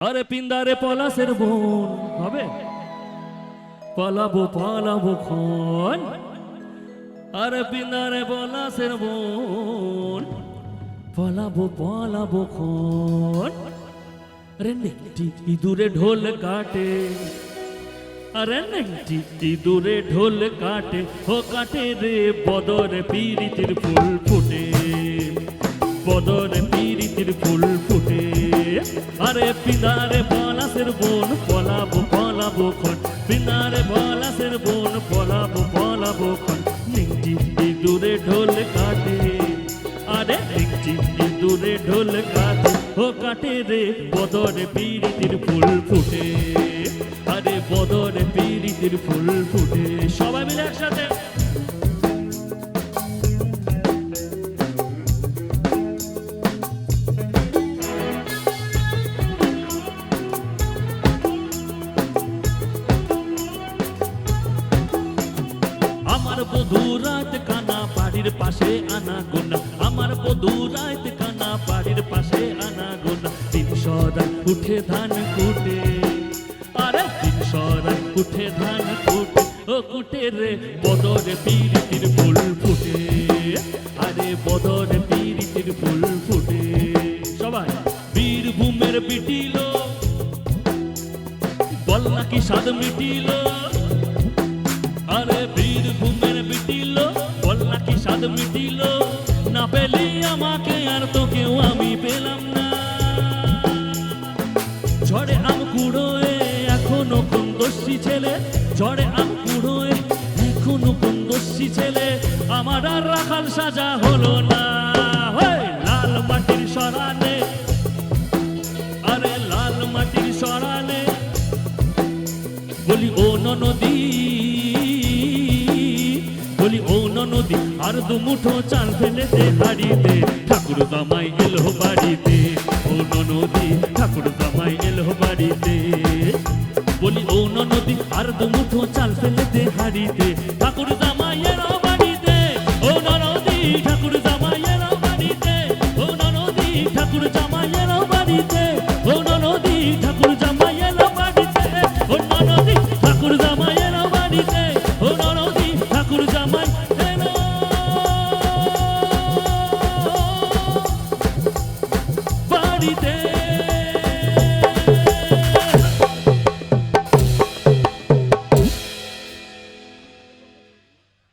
আরে পিন্দারে পলাশের বোন, হবে? পালাবো পালাবো খন। আরে পিন্দারে পলাশের বোন, পালাবো পালাবো খন। আরে নেকটি ইঁদুরে ঢোল কাটে। আরে নেকটি ইঁদুরে ঢোল কাটে, ও কাটে রে বদর পিরিতির ফুল ফুটে। বদর পিরিতির ফুল ফুটে। আরে পিনারে পলাশের বোন, পলাবো পলাবো খন। পিনারে পলাশের বোন, পলাবো পলাবো খন। নিংটি ইঁদুরে ঢোল কাটে। আরে নিংটি ইঁদুরে ঢোল কাটে। ও কাটে রে বদরে পিরিতির ফুল ফুটে। আরে বদরে পিরিতির ফুল ফুটে। সবাই মিলে একসাথে। আমার বধু রাত কানা বাড়ির পাশে আনা গোনা আমার বধু রাত কানা বাড়ির পাশে আনা গোনা তিন সরাই উঠে ধান কুটে। আরে তিন সরাই উঠে ধান কুটে। ও কুটে রে, বদরে পিরিতির ফুল ফুটে। আরে বদরে পিরিতির ফুল ফুটে। সবাই বীরভূমের পিটিল বল নাকি স্বাদ মিটিল। আরে বীরভূমের বিটিল বল নাকি স্বাদ মিটিল? না পেলি আমাকে আর তো কেউ আমি পেলাম না। ঝড়ে আম কুড়োয়, এখনও কোন দোষী ছেলে? ঝড়ে আম কুড়োয়, এখনও কোন দোষী ছেলে? আমার আর রাখাল সাজা হলো না। লাল মাটির সরানে। আরে লাল মাটির সরানে। বলি, ও নদী আর দু মুঠো চাল ফেলে দে হাড়িতে। ঠাকুর দামাই এলো বাড়িতে। ও নদী ঠাকুর দামাই এলো বাড়িতে। বলি, ও নদী আর দু মুঠো চাল ফেলে দে হাড়িতে। বাড়িতে।